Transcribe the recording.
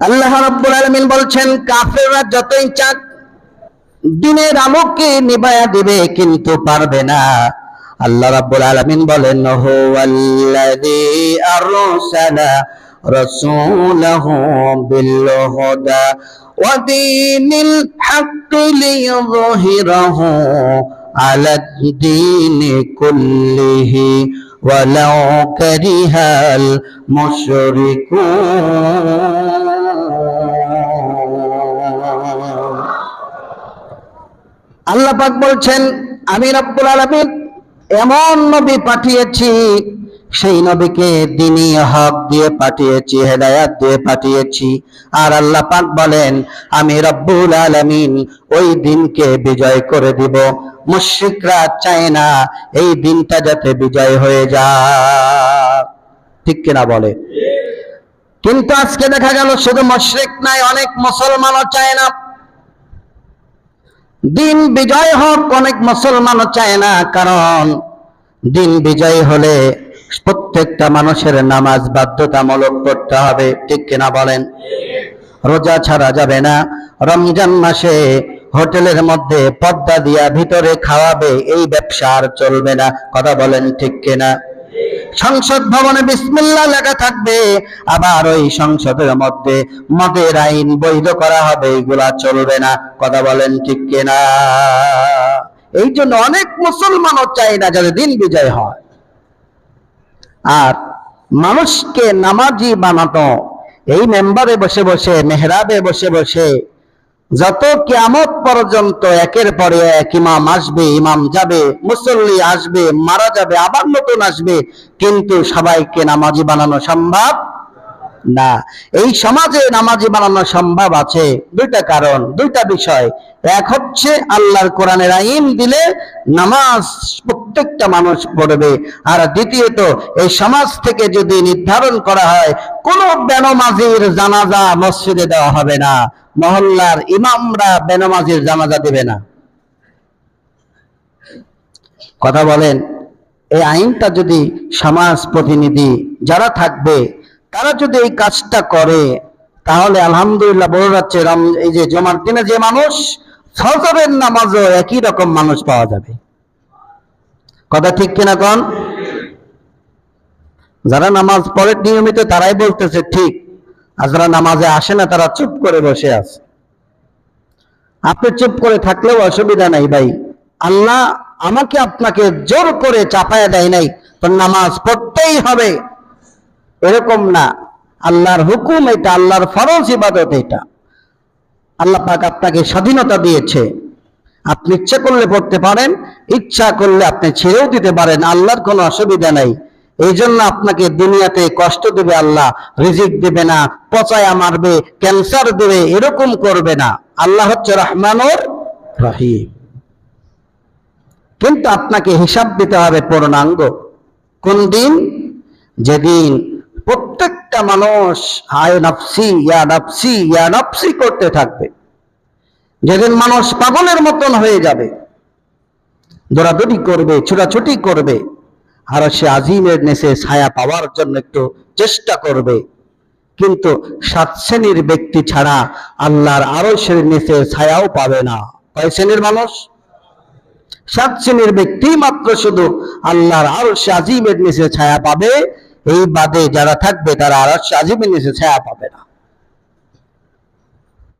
আল্লাহ রাব্বুল আলামিন বলছেন, কাফেররা যতই চাক, দিনের আলোকে নিভায়া দিবে, কিন্তু পারবে না। আল্লাহ রাব্বুল আলামিন বলেন, হুয়াল্লাযী আরসালা রাসূলাহু বিল হুদা ওয়া দীনিল হাক্কি লিইয়ুযহিরাহু আলা দ্বীনি কুল্লিহি ওয়ালাউ কারিহাল মুশরিকুন। আল্লাহ পাক বলছেন, আমি রব্বুল আলামিন এমন নবী পাঠিয়েছি, সেই নবীকে দিনী হক দিয়ে পাঠিয়েছি, হেদায়াত দিয়ে পাঠিয়েছি। আর আল্লাহ পাক বলেন, আমি রব্বুল আলামিন ওই দিনকে বিজয় করে দিব। মুশরিকরা চায় না এই দিনটা যাতে বিজয় হয়ে যায় ঠিক কিনা বলে? কিন্তু আজকে দেখা গেল শুধু মুশরিক নাই অনেক মুসলমানও চায় না। দিন বিজয় হোক, অনেক মুসলমানও চায় না, কারণ দিন বিজয় হলে প্রত্যেকটা মানুষের নামাজ বাধ্যতামূলক করতে হবে, ঠিক কিনা বলেন? রোজা ছাড়া যাবে না। রমজান মাসে হোটেলের মধ্যে পর্দা দিয়া ভিতরে খাওয়াবে, এই ব্যবসা আর চলবে না, কথা বলেন ঠিক কিনা? সংসদ ভবনে বিসমিল্লাহ লেখা থাকবে। আবার ওই সংসদের মধ্যে মদের আইন বৈধ করা হবে, এগুলা চলবে না। কথা বলেন ঠিক কিনা? এই জন্য অনেক মুসলমানও চায় না যাতে দিন বিজয় হয়। আর মানুষকে নামাজি বানানো, এই মেম্বারে বসে বসে, মেহরাবে বসে বসে যত কিয়ামত পর্যন্ত একের পরে এক ইমাম আসবে, ইমাম যাবে, মুসল্লি আসবে, মারা যাবে, আবার নতুন আসবে, কিন্তু সবাইকে নামাজি বানানো সম্ভব না। এই সমাজে নামাজি বানানো সম্ভব আছে। দুইটা কারণ, দুইটা বিষয়। এক হচ্ছে আল্লাহর কোরআনের আইন দিলে নামাজ প্রত্যেকটা মানুষ পড়বে। আর দ্বিতীয়ত, এই সমাজ থেকে যদি নির্ধারণ করা হয়, কোন বেনমাজির জানাজা মসজিদে দেওয়া হবে না। মহল্লার ইমামরা বেনমাজির জানাজা দেবে না। কথা বলেন, এই আইনটা যদি সমাজ প্রতিনিধি যারা থাকবে তারা যদি এই কাজটা করে, তাহলে আলহামদুলিল্লাহ বড় যাচ্ছে এই যে জমার দিনে যে মানুষ ফজরের নামাজও একই রকম মানুষ পাওয়া যাবে। কথা ঠিক কিনা কন? যারা নামাজ পড়ে নিয়মিত তারাই বলতেছে ঠিক, আর যারা নামাজে আসে না তারা চুপ করে বসে আছে। আপনি চুপ করে থাকলেও অসুবিধা নাই ভাই। আল্লাহ আমাকে আপনাকে জোর করে চাপায় দেয় নাই তো নামাজ পড়তেই হবে। এরকম না। আল্লাহর হুকুম এটা, আল্লাহর ফরজ ইবাদত এটা। আল্লাহ পাক আপনাকে স্বাধীনতা দিয়েছে। আপনি ইচ্ছা করলে পড়তে পারেন, ইচ্ছা করলে আপনি ছেড়েও দিতে পারেন, আল্লাহর কোনো অসুবিধা নাই। এই জন্য আপনাকে দুনিয়াতে কষ্ট দেবে আল্লাহ, রিজিক দেবে না, পচায়া মারবে, ক্যান্সার দেবে, এরকম করবে না। আল্লাহ হচ্ছে রহমানুর রহিম। কিন্তু আপনাকে হিসাব দিতে হবে পূর্ণাঙ্গ। কোন দিন? যেদিন প্রত্যেকটা মানুষ, হায় নফসি, ইয়া নফসি ইয়া নফসি করতে থাকবে। যেদিন মানুষ পাগলের মতন হয়ে যাবে, দৌড়াদৌড়ি করবে, ছোটাছুটি করবে, আর সে আজিমের নেশে ছায়া পাওয়ার জন্য একটু চেষ্টা করবে। কিন্তু সাত শ্রেণির ব্যক্তি ছাড়া আল্লাহর আরও শ্রেণির নেশে ছায়াও পাবে না। কয় শ্রেণির মানুষ? সাত শ্রেণির ব্যক্তি মাত্র শুধু আল্লাহর আরও সে আজিমের নিচে ছায়া পাবে এই বাদে যারা থাকবে তারা আর আজিমের নিচে ছায়া পাবে না।